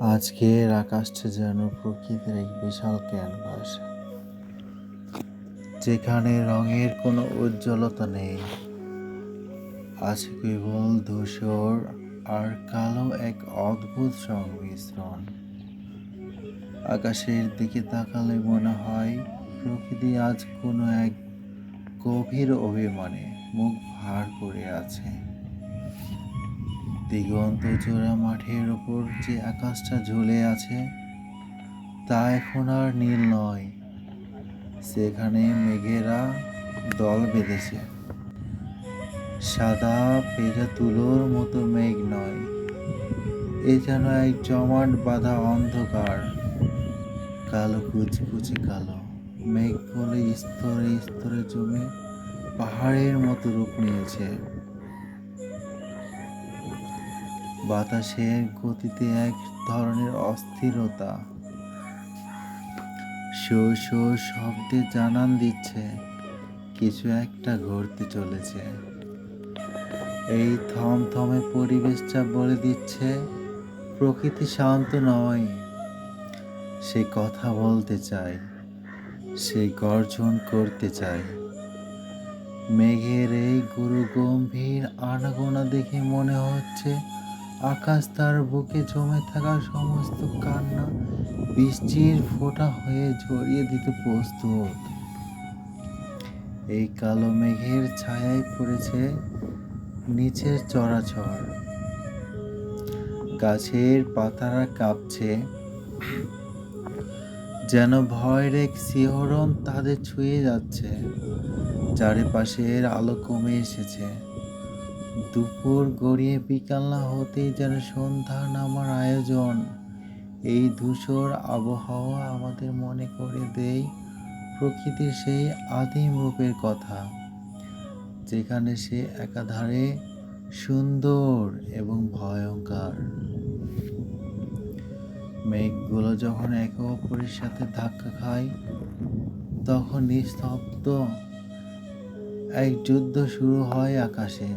আজকের আকাশটা যেন প্রকৃতির এক বিশাল ক্যানভাস যেখানে রঙের কোনো উজ্জ্বলতা নেই। আছে কেবল ধূসর আর কালো এক অদ্ভুত সংমিশ্রণ। আকাশের দিকে তাকালে মনে হয় প্রকৃতি আজ কোনো এক গভীর অভিমানে মুখ ভার করে আছে। দিগন্ত জোড়া মাঠের ওপর যে আকাশটা ঝুলে আছে, তা এখন আর নীল নয়। সেখানে মেঘেরা দল বেঁধেছে। সাদা পেজা তুলোর মতো মেঘ নয়। এ যেন এক জমাট বাঁধা অন্ধকার। কালো, কুচকুচে কালো। মেঘগুলো স্তরে স্তরে জমে পাহাড়ের মতো রূপ নিয়েছে। বাতাসের গতিতে এক ধরনের অস্থিরতা। শো শো শব্দে জানান দিচ্ছে, কিছু একটা ঘটতে চলেছে। এই থমথমে পরিবেশটা বলে দিচ্ছে, প্রকৃতি শান্ত নয়। সে কথা বলতে চায়, সে গর্জন করতে চায়। মেঘের এই গুরু গম্ভীর আনাগোনা দেখে মনে হচ্ছে আকাশ তার বুকে জমে থাকা সমস্ত কান্না বৃষ্টির ফোঁটা হয়ে ঝরিয়ে দিতে প্রস্তুত। এই কালো মেঘের ছায়ায় পড়েছে নিচের চরাচর। গাছের পাতারা কাঁপছে। যেন ভয়ের এক শিহরণ তাদের ছুঁয়ে যাচ্ছে। চারিপাশের আলো কমে এসেছে। দুপুর গড়িয়ে বিকাল না হতেই যেন সন্ধ্যা নামার আয়োজন। এই ধূসর আবহাওয়া আমাদের মনে করে দেয় প্রকৃতির সেই আদিম রূপের কথা, যেখানে সে একাধারে সুন্দর এবং ভয়ঙ্কর। মেঘগুলো যখন একে অপরের সাথে ধাক্কা খায়, তখন নিস্তব্ধ এক যুদ্ধ শুরু হয় আকাশে।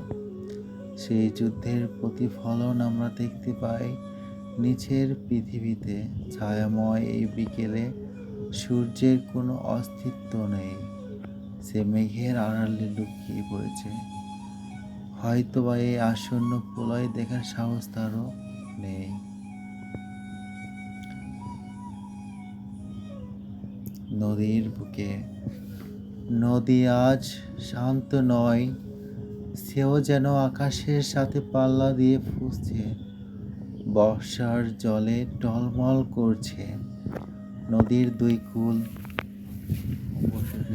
সেই যুদ্ধের প্রতিফলন আমরা দেখতে পাই নিচের পৃথিবীতে। ছায়াময় এই বিকেলে সূর্যের কোনো অস্তিত্ব নেই। সে মেঘের আড়ালে লুকিয়ে পড়েছে। হয়তোবা এই আসন্ন প্রলয় দেখার সাহস তারও নেই। নদীর বুকে। নদী আজ শান্ত নয় সেও যেন আকাশের সাথে পাল্লা দিয়ে ফুসছে। বর্ষার জলে টলমল করছে। নদীর দুই কুল।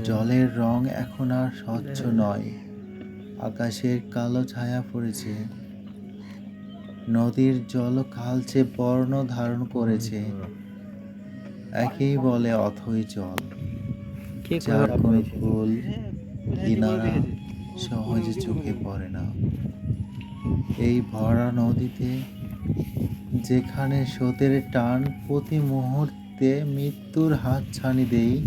জলের রং এখন আর স্বচ্ছ নয়। আকাশের কালো ছায়া পড়েছে। নদীর জল কালচে বর্ণ ধারণ করেছে। একেই বলে অথই জল। যার কোনো কুল কিনারা সহজে চোখে পড়ে না। এই ভরা নদীতে, যেখানে স্রোতের টান প্রতি মুহূর্তে মৃত্যুর হাত ছানি দেই,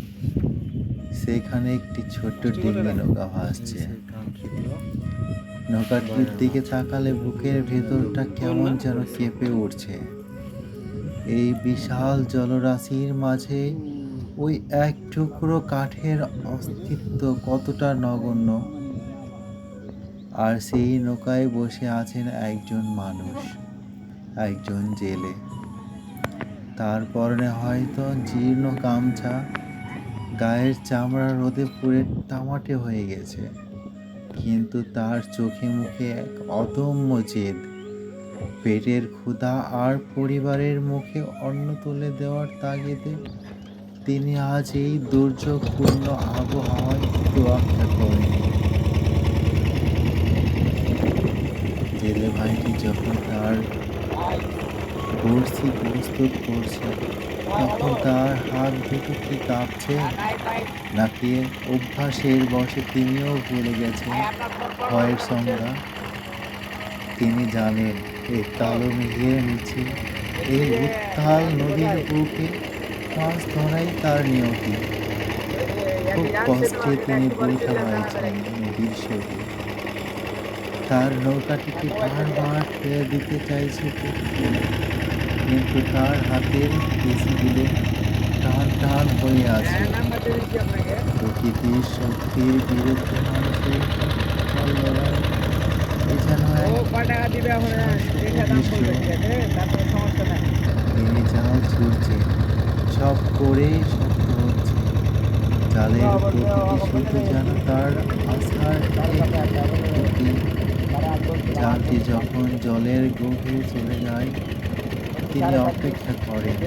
সেখানে একটি ছোট্ট ডিঙ্গি নৌকা ভাসছে। নৌকাটির দিকে তাকালে বুকের ভেতরটা কেমন যেন কেঁপে উঠছে। এই বিশাল জলরাশির মাঝে ওই এক টুকরো কাঠের অস্তিত্ব কতটা নগণ্য আর সেই নৌকায় বসে আছেন একজন মানুষ, একজন জেলে। তার পরনে হয়তো জীর্ণ গামছা, গায়ের চামড়া রোদে পুড়ে তামাটে হয়ে গেছে। কিন্তু তার চোখে মুখে এক অদম্য জেদ। পেটের ক্ষুধা আর পরিবারের মুখে অন্ন তুলে দেওয়ার তাগিদে তিনি আজ এই দুর্যোগপূর্ণ আবহাওয়ায় তোয়াক্কা করেনি। জেলে ভাইটি যখন তার বড়শি প্রস্তুত করছে তখন তার হাত দুটো কি কাঁপছে? নাকি অভ্যাসের বসে তিনিও ভুলে গেছেন? ভয়ের সংজ্ঞা। তিনি জানেন এই কালো মেঘের নিচে, এই উত্তাল নদীর বুকে মাছ ধরাই তার নিয়তি। খুব কষ্টে তিনি বইতে পারছেন নদীর স্রোতে তার নৌকাটিকে বারবার ছেড়ে দিতে চাইছে কিন্তু তার হাতের পেশিগুলো টান টান হয়ে আছে। প্রকৃতির শক্তির বিরুদ্ধে মানুষের ছুটছে সব করে শক্ত হচ্ছে জালের প্রতিটি সুতো যেন তার আশার। জালটি যখন জলের গভীরে চলে যায় তিনি অপেক্ষা করেন।